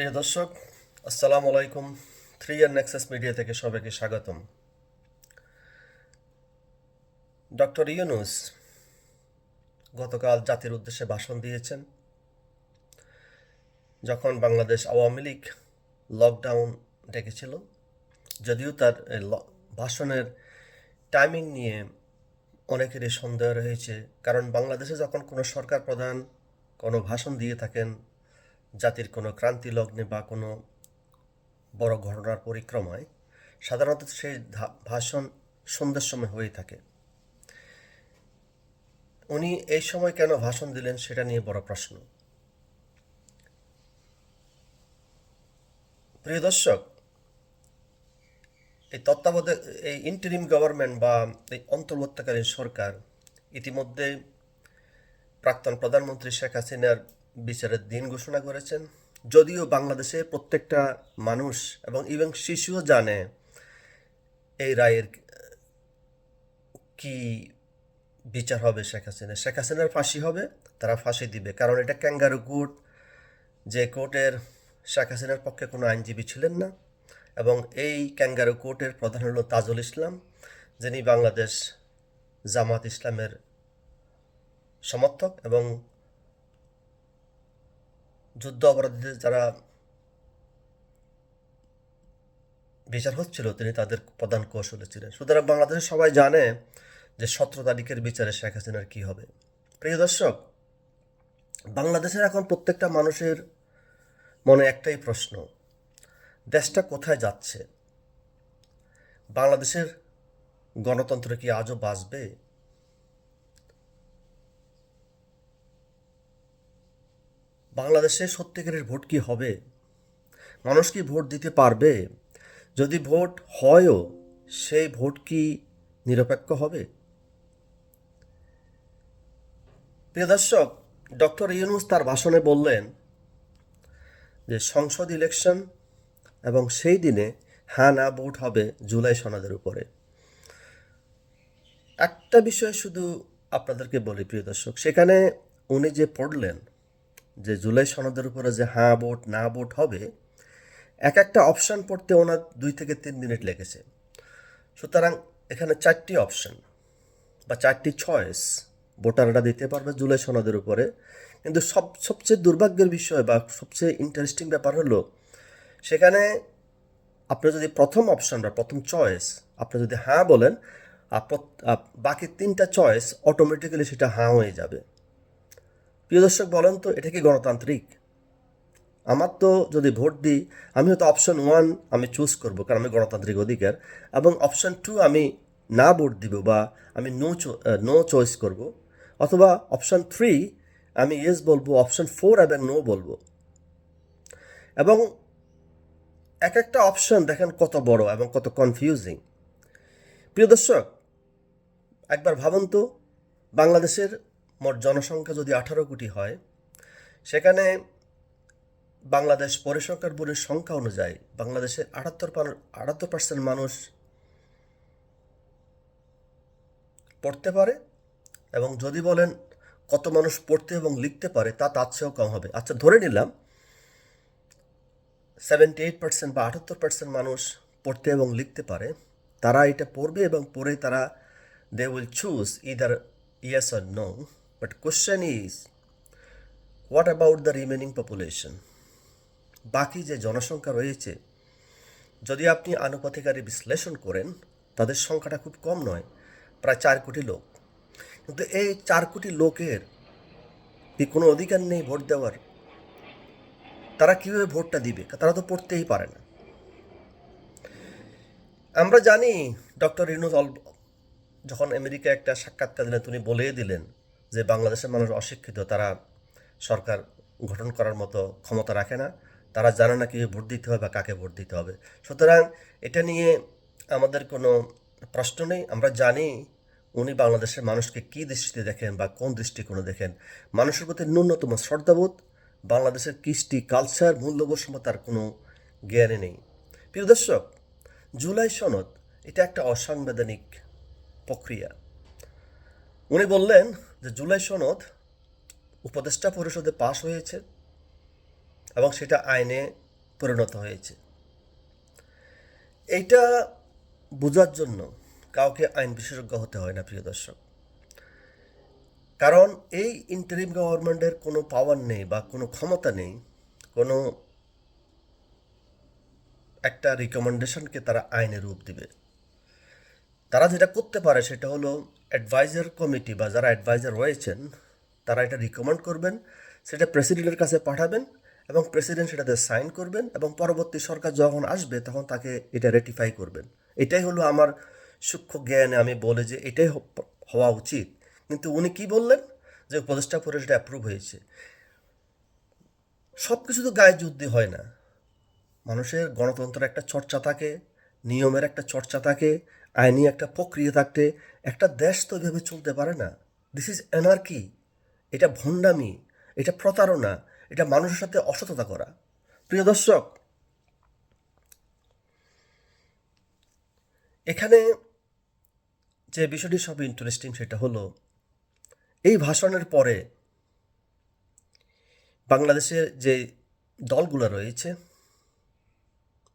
প্রিয় দর্শক, আসসালামু আলাইকুম। থ্রি ইয়ার নেক্সাস মিডিয়া থেকে সবাইকে স্বাগতম। ডক্টর ইউনুস গতকাল জাতির উদ্দেশ্যে ভাষণ দিয়েছেন। যখন বাংলাদেশ আওয়ামী লীগ লকডাউন ডেকেছিল, যদিও তার ভাষণের টাইমিং নিয়ে অনেকেরই সন্দেহ রয়েছে। কারণ বাংলাদেশে যখন কোনো সরকার প্রধান কোনো ভাষণ দিয়ে থাকেন জাতির কোনো ক্রান্তি লগ্নে বা কোনো বড় ঘটনার পরিক্রমায় সাধারণত সেই ভাষণ সন্ধ্যার সময় হয়ে থাকে। উনি এই সময় কেন ভাষণ দিলেন সেটা নিয়ে বড় প্রশ্ন। প্রিয় দর্শক, এই তত্ত্বাবধায়ক, এই ইন্টারিম গভর্নমেন্ট বা এই অন্তর্বর্তীকালীন সরকার ইতিমধ্যে প্রাক্তন প্রধানমন্ত্রী শেখ হাসিনার বিচারের দিন ঘোষণা করেছেন। যদিও বাংলাদেশে প্রত্যেকটা মানুষ এবং ইভেন শিশুও জানে এই রায়ের কি বিচার হবে শেখ হাসিনা। শেখ হাসিনার ফাঁসি হবে, তারা ফাঁসি দিবে। কারণ এটা ক্যাঙ্গারু কোর্ট। যে কোর্টের শেখ হাসিনার পক্ষে কোনো আইনজীবী ছিলেন না। এবং এই ক্যাঙ্গারু কোর্টের প্রধান হল তাজুল ইসলাম, যিনি বাংলাদেশ জামাত ইসলামের সমর্থক এবং যুদ্ধ অপরাধীদের যারা বিচার হচ্ছিল, তিনি তাদের প্রধান কৌশলে ছিলেন। সুতরাং বাংলাদেশে সবাই জানে যে সতেরো তারিখের বিচারে শেখ হাসিনার কী হবে। প্রিয় দর্শক, বাংলাদেশের এখন প্রত্যেকটা মানুষের মনে একটাই প্রশ্ন, দেশটা কোথায় যাচ্ছে? বাংলাদেশের গণতন্ত্র কি আজও বাঁচবে? বাংলাদেশে সত্যিকারের ভোট কি হবে? মানুষ কি ভোট দিতে পারবে? যদি ভোট হয়ও, সেই ভোট কি নিরপেক্ষ হবে? প্রিয় দর্শক, ডক্টর ইউনুস তার ভাষণে বললেন যে সংসদ ইলেকশন এবং সেই দিনে হ্যাঁ না ভোট হবে জুলাই সনদের উপরে। একটা বিষয় শুধু আপনাদেরকে বলি প্রিয় দর্শক, সেখানে উনি যে পড়লেন যে জুলাই সনদের উপরে যে হ্যাঁ ভোট, না ভোট হবে, এক একটা অপশান পড়তে ওনার দুই থেকে তিন মিনিট লেগেছে। সুতরাং এখানে চারটি অপশান বা চারটি চয়েস ভোটাররা দিতে পারবে জুলাই সনদের উপরে। কিন্তু সব, সবচেয়ে দুর্ভাগ্যের বিষয় বা সবচেয়ে ইন্টারেস্টিং ব্যাপার হলো, সেখানে আপনি যদি প্রথম অপশান বা প্রথম চয়েস আপনি যদি হ্যাঁ বলেন বাকি তিনটা চয়েস অটোমেটিক্যালি সেটা হ্যাঁ হয়ে যাবে। প্রিয় দর্শক, বলেন তো, এটা কি গণতান্ত্রিক? আমার তো যদি ভোট দিই আমি হয়তো অপশন ওয়ান আমি চুজ করব, কারণ আমি গণতান্ত্রিক অধিকার। এবং অপশন টু আমি না ভোট দিব বা আমি নো নো চয়েস করব, অথবা অপশন থ্রি আমি ইয়েস বলব অপশন ফোর এবং নো বলব। এবং এক একটা অপশন দেখেন কত বড় এবং কত কনফিউজিং প্রিয় দর্শক, একবার ভাবুন তো, বাংলাদেশের মোট জনসংখ্যা যদি আঠারো কোটি হয়, সেখানে বাংলাদেশ পরিসংখ্যান বোর্ডের সংখ্যা অনুযায়ী বাংলাদেশের আটাত্তর আটাত্তর পার্সেন্ট মানুষ পড়তে পারে এবং যদি বলেন কত মানুষ পড়তে এবং লিখতে পারে, তা তার চেয়েও কম হবে। আচ্ছা ধরে নিলাম সেভেন্টি এইট পার্সেন্ট বা আটাত্তর পার্সেন্ট মানুষ পড়তে এবং লিখতে পারে, তারা এটা পড়বে এবং পড়ে তারা they will choose either yes R no but question is what about the remaining population বাকি যে জনসংখ্যা রয়েছে, যদি আপনি আনুপাতিকারে বিশ্লেষণ করেন, তাদের সংখ্যাটা খুব কম নয়, প্রায় চার কোটি লোক। কিন্তু এই চার কোটি লোকের কি কোনো অধিকার নেই ভোট দেওয়ার? তারা কীভাবে ভোটটা দিবে? তারা তো পড়তেই পারে না। আমরা জানি, ডক্টর ইনুজ অল যখন আমেরিকা একটা সাক্ষাৎকার দিলেন, তিনি বলেই দিলেন যে বাংলাদেশের মানুষ অশিক্ষিত, তারা সরকার গঠন করার মতো ক্ষমতা রাখে না। তারা জানে না কীভাবে ভোট দিতে হবে বা কাকে ভোট দিতে হবে। সুতরাং এটা নিয়ে আমাদের কোনো প্রশ্ন নেই। আমরা জানি উনি বাংলাদেশের মানুষকে কী দৃষ্টিতে দেখেন বা কোন দৃষ্টিকোণে দেখেন। মানুষের প্রতি ন্যূনতম শ্রদ্ধাবোধ, বাংলাদেশের কৃষ্টি কালচার মূল্যবোধ সম্পর্কে তার কোনো জ্ঞানে নেই। প্রিয় দর্শক, জুলাই সনদ, এটা একটা অসাংবিধানিক প্রক্রিয়া। উনি বললেন যে জুলাই সনদ উপদেষ্টা পরিষদে পাশ হয়েছে এবং সেটা আইনে পরিণত হয়েছে। এইটা বোঝার জন্য কাউকে আইন বিশেষজ্ঞ হতে হয় না, প্রিয় দর্শক। কারণ এই ইন্টারিম গভর্নমেন্টের কোনো পাওয়ার নেই বা কোনো ক্ষমতা নেই, কোনো একটা রিকমেন্ডেশনকে তারা আইনে রূপ দিবে। তারা যেটা করতে পারে সেটা হলো অ্যাডভাইজার কমিটি বা যারা অ্যাডভাইজার রয়েছেন, তারা এটা রিকমেন্ড করবেন, সেটা প্রেসিডেন্টের কাছে পাঠাবেন এবং প্রেসিডেন্ট সেটাতে সাইন করবেন এবং পরবর্তী সরকার যখন আসবে, তখন তাকে এটা রেটিফাই করবেন। এটাই হলো আমার সূক্ষ্ম জ্ঞানে আমি বলে যে এটাই হওয়া উচিত। কিন্তু উনি কি বললেন? যে উপদেষ্টা পরিষদে অ্যাপ্রুভ হয়েছে। সব কিছু তো গায়ে যুদ্ধে হয় না। মানুষের গণতন্ত্রের একটা চর্চা থাকে, নিয়মের একটা চর্চা থাকে আইনি একটা প্রক্রিয়া থাকতে একটা দেশ তো এভাবে চলতে পারে না। দিস ইজ এনার্কি এটা ভণ্ডামি, এটা প্রতারণা, এটা মানুষের সাথে অসততা করা। প্রিয় দর্শক, এখানে যে বিষয়টি সব ইন্টারেস্টিং সেটা হলো, এই ভাষণের পরে বাংলাদেশের যে দলগুলো রয়েছে,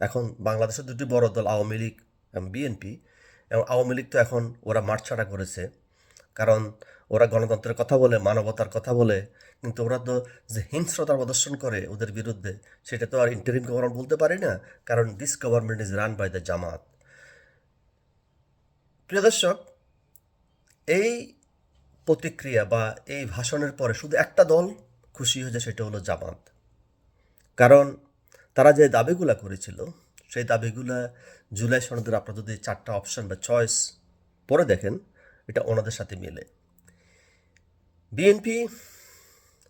এখন বাংলাদেশের দুটি বড় দল, আওয়ামী লীগ এবং বিএনপি এবং আওয়ামী লীগ তো এখন ওরা মাঠ ছাড়া করেছে। কারণ ওরা গণতন্ত্রের কথা বলে, মানবতার কথা বলে, কিন্তু ওরা তো যে হিংস্রতা প্রদর্শন করে ওদের বিরুদ্ধে, সেটা তো আর ইন্টারিম গভর্নমেন্ট বলতে পারি না, কারণ this government is run by the Jamaat. প্রিয় দর্শক, এই প্রতিক্রিয়া বা এই ভাষণের পরে শুধু একটা দল খুশি হয়েছে, সেটা হলো জামাত। কারণ তারা যে দাবিগুলা করেছিল সেই দাবিগুলা জুলাই সনদের আপনারা যদি চারটা অপশন বা চয়েস পরে দেখেন এটা ওনাদের সাথে মিলে। বিএনপি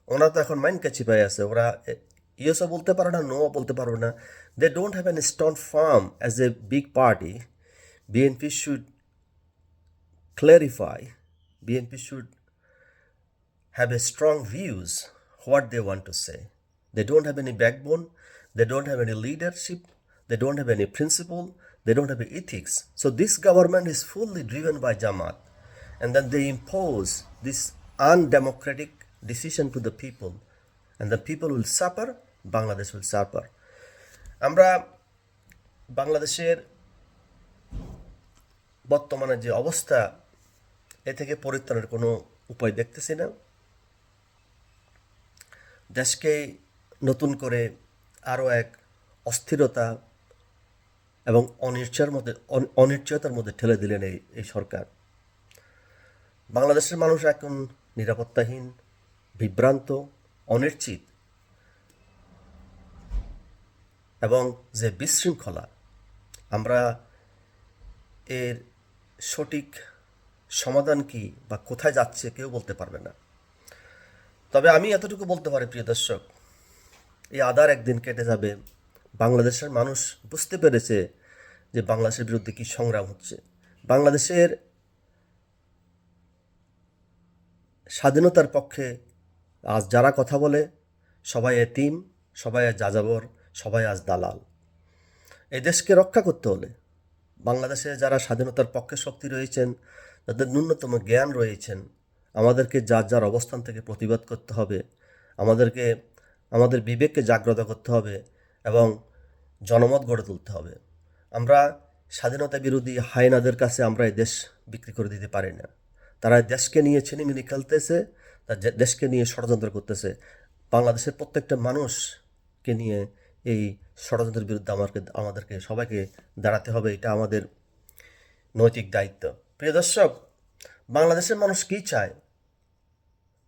ওনারা তো এখন মাইন্ড কাছি পায়ে আছে ওরা ইয়েসও বলতে পারে না নো বলতে পারবে না। They don't have an strong firm as a big party BNP should clarify BNP should have a strong views what they want to say. They don't have any backbone they don't have any leadership, they don't have any principle, they don't have any ethics. So this government is fully driven by Jamaat. And then they impose this undemocratic decision to the people. And the people will suffer, Bangladesh will suffer. আমরা বাংলাদেশের বর্তমানে যে অবস্থা এ থেকে পরিত্রাণের কোনো উপায় দেখতেছি না দেশকে নতুন করে আরও এক অস্থিরতা এবং অনিশ্চয়ের মধ্যে অনিশ্চয়তার মধ্যে ঠেলে দিলেন এই এই সরকার। বাংলাদেশের মানুষ এখন নিরাপত্তাহীন, বিভ্রান্ত, অনিশ্চিত এবং যে বিশৃঙ্খলা, আমরা এর সঠিক সমাধান কি বা কোথায় যাচ্ছে কেউ বলতে পারবে না। তবে আমি এতটুকু বলতে পারি, প্রিয় দর্শক, এই আদার একদিন কেটে যাবে। বাংলাদেশের মানুষ বুঝতে পেরেছে যে বাংলাদেশের বিরুদ্ধে কী সংগ্রাম হচ্ছে। বাংলাদেশের স্বাধীনতার পক্ষে আজ যারা কথা বলে, সবাই এতিম সবাই আজ যাযাবর, সবাই আজ দালাল। এই দেশকে রক্ষা করতে হলে বাংলাদেশে যারা স্বাধীনতার পক্ষে শক্তি রয়েছেন, যাদের ন্যূনতম জ্ঞান রয়েছেন, আমাদেরকে যার যার অবস্থান থেকে প্রতিবাদ করতে হবে, আমাদেরকে, আমাদের বিবেককে জাগ্রত করতে হবে এবং জনমত গড়ে তুলতে হবে। আমরা স্বাধীনতা বিরোধী হায়নাদের কাছে আমরা এই দেশ বিক্রি করে দিতে পারি না। তারা দেশকে নিয়ে ছিনিমিনি খেলতেছে, তার দেশকে নিয়ে ষড়যন্ত্র করতেছে। বাংলাদেশের প্রত্যেকটা মানুষকে নিয়ে এই ষড়যন্ত্রের বিরুদ্ধে আমাকে আমাদেরকে সবাইকে দাঁড়াতে হবে, এটা আমাদের নৈতিক দায়িত্ব। প্রিয় দর্শক, বাংলাদেশের মানুষ কী চায়?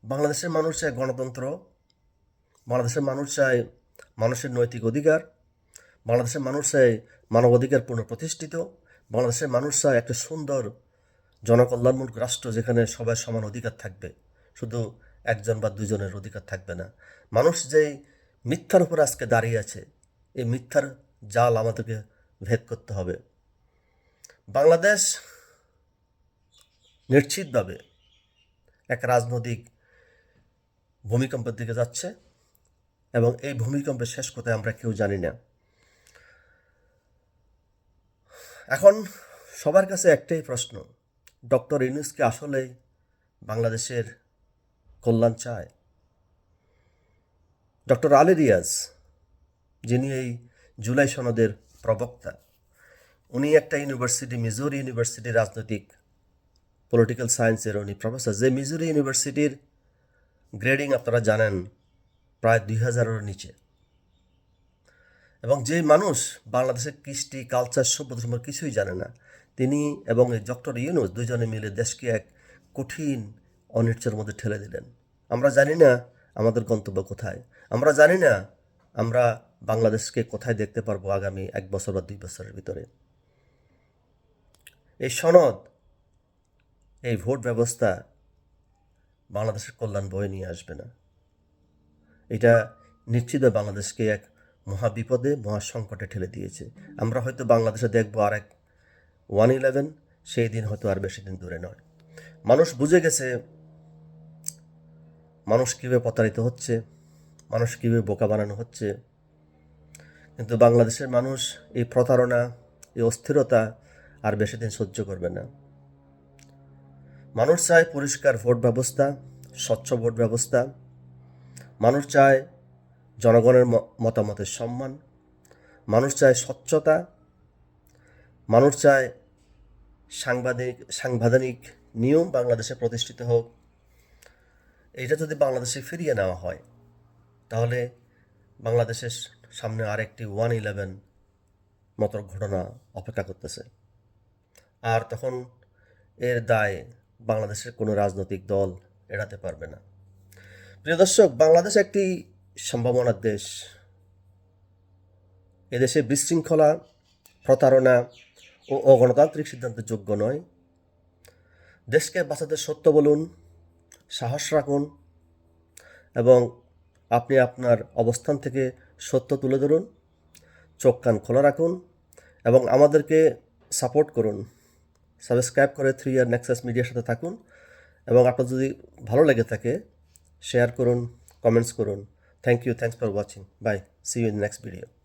বাংলাদেশের মানুষ চায় গণতন্ত্র, বাংলাদেশের মানুষ চায় মানুষের নৈতিক অধিকার, বাংলাদেশের মানুষ চায় মানবাধিকার পুনঃপ্রতিষ্ঠিত বাংলাদেশের মানুষ চায় একটা সুন্দর জনকল্যাণমূলক রাষ্ট্র যেখানে সবার সমান অধিকার থাকবে। শুধু একজন বা দুজনের অধিকার থাকবে না। মানুষ যে মিথ্যার উপর আজকে দাঁড়িয়ে আছে, এই মিথ্যার জাল আমাদেরকে ভেদ করতে হবে। বাংলাদেশ নিশ্চিতভাবে এক রাজনৈতিক ভূমিকম্পের দিকে যাচ্ছে। এবং এই ভূমিকম্পের শেষ কোথায় আমরা কেউ জানি না। এখন সবার কাছে একটাই প্রশ্ন, ডক্টর ইউনুসকে আসলে বাংলাদেশের কল্যাণ চায়? ডক্টর আলী রিয়াজ, যিনি এই জুলাই সনদের প্রবক্তা, উনি একটা ইউনিভার্সিটি, মিজোরি ইউনিভার্সিটি রাজনৈতিক পলিটিক্যাল সায়েন্সের উনি প্রফেসর। যে মিজোরি ইউনিভার্সিটির গ্রেডিং আপনারা জানেন প্রায় দুই হাজারের নিচে। এবং যে মানুষ বাংলাদেশের কৃষ্টি কালচার সভ্য ধর্ম কিছুই জানে না, তিনি এবং এই ডক্টর ইউনুস দুজনে মিলে দেশকে এক কঠিন অনিশ্চয়ের মধ্যে ঠেলে দিলেন। আমরা জানি না আমাদের গন্তব্য কোথায়। আমরা জানি না আমরা বাংলাদেশকে কোথায় দেখতে পারব আগামী এক বছর বা দুই বছরের ভিতরে। এই সনদ, এই ভোট ব্যবস্থা বাংলাদেশের কল্যাণ বয়ে নিয়ে আসবে না। এটা নিশ্চিত বাংলাদেশকে এক মহা বিপদে মহা সংকটে ঠেলে দিয়েছে। আমরা হয়তো বাংলাদেশে দেখব আর এক ওয়ান ইলেভেন, সেই দিন হয়তো আর বেশি দিন দূরে নয়। মানুষ বুঝে গেছে মানুষ কীভাবে প্রতারিত হচ্ছে, মানুষ কীভাবে বোকা বানানো হচ্ছে। কিন্তু বাংলাদেশের মানুষ এই প্রতারণা, এই অস্থিরতা আর বেশি দিন সহ্য করবে না। মানুষ চায় পরিষ্কার ভোট ব্যবস্থা, স্বচ্ছ ভোট ব্যবস্থা মানুষ চায় জনগণের মতামতের সম্মান, মানুষ চায় স্বচ্ছতা, মানুষ চায় সাংবাদিক, সাংবিধানিক নিয়ম বাংলাদেশে প্রতিষ্ঠিত হোক। এটা যদি বাংলাদেশে ফিরিয়ে নেওয়া হয়, তাহলে বাংলাদেশের সামনে আরেকটি ওয়ান ইলেভেন মতো ঘটনা অপেক্ষা করতেছে। আর তখন এর দায় বাংলাদেশের কোনো রাজনৈতিক দল এড়াতে পারবে না। প্রিয় দর্শক, বাংলাদেশ একটি সম্ভাবনার দেশ। এদেশে বিশৃঙ্খলা, প্রতারণা ও অগণতান্ত্রিক সিদ্ধান্তের যোগ্য নয়। দেশকে বাঁচাতে সত্য বলুন, সাহস রাখুন এবং আপনি আপনার অবস্থান থেকে সত্য তুলে ধরুন, চোখ কান খোলা রাখুন এবং আমাদেরকে সাপোর্ট করুন। সাবস্ক্রাইব করে থ্রি ইয়ার নেক্সাস মিডিয়ার সাথে থাকুন এবং আপনার যদি ভালো লেগে থাকে শেয়ার করুন কমেন্টস করুন। Thank you thanks for watching bye see you in next video